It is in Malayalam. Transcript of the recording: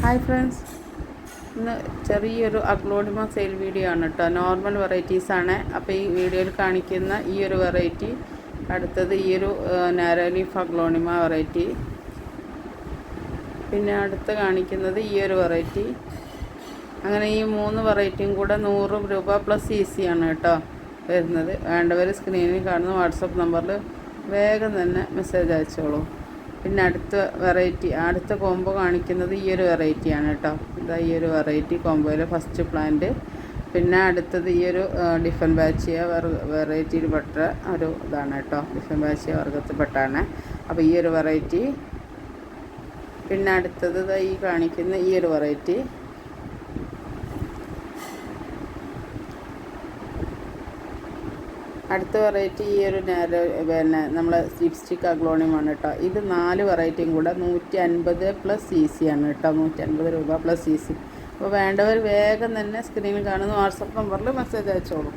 Hi friends. ഇന്ന് ചെറിയൊരു അഗ്ലോഡിമ സെയിൽ വീഡിയോ ആണ് കേട്ടോ നോർമൽ വെറൈറ്റീസ് ആണ്. അപ്പോൾ ഈ വീഡിയോയിൽ കാണിക്കുന്ന ഈ ഒരു വെറൈറ്റി അടുത്തത് ഈ ഒരു നാരോലീഫ് അക്ലോണിമ അഗ്ലോണിമ വെറൈറ്റി പിന്നെ അടുത്ത് കാണിക്കുന്നത് ഈ ഒരു വെറൈറ്റി അങ്ങനെ ഈ മൂന്ന് വെറൈറ്റിയും കൂടെ നൂറ് രൂപ പ്ലസ് ഇ സി ആണ് കേട്ടോ വരുന്നത്. വേണ്ടവർ സ്ക്രീനിൽ കാണുന്ന വാട്സപ്പ് നമ്പറിൽ വേഗം തന്നെ മെസ്സേജ് അയച്ചോളൂ. പിന്നെ അടുത്ത വെറൈറ്റി അടുത്ത കോംബോ കാണിക്കുന്നത് ഈ ഒരു വെറൈറ്റിയാണ് കേട്ടോ. ഇതാ ഈ ഒരു വെറൈറ്റി കോംബോയിലെ ഫസ്റ്റ് പ്ലാന്റ് പിന്നെ അടുത്തത് ഈ ഒരു ഡിഫൻ ബാച്ചിയ വെറൈറ്റിയിൽ പെട്ട ഒരു ഇതാണ് കേട്ടോ. ഡിഫൻ ബാച്ചിയ വർഗത്തിൽപ്പെട്ടാണ് അപ്പോൾ ഈ ഒരു വെറൈറ്റി പിന്നെ അടുത്തത് ഈ കാണിക്കുന്ന ഈ ഒരു വെറൈറ്റി അടുത്ത വെറൈറ്റി ഈ ഒരു പിന്നെ നമ്മൾ ലിപ്സ്റ്റിക് അഗ്ലോണിയമാണ് കേട്ടോ ഇത് നാല് വെറൈറ്റിയും കൂടെ നൂറ്റി അൻപത് പ്ലസ് സി സി ആണ് കേട്ടോ നൂറ്റി അൻപത് രൂപ പ്ലസ് സി സി അപ്പോൾ വേണ്ടവർ വേഗം തന്നെ സ്ക്രീനിൽ കാണുന്ന വാട്സപ്പ് നമ്പറിൽ മെസ്സേജ് അയച്ചോളൂ.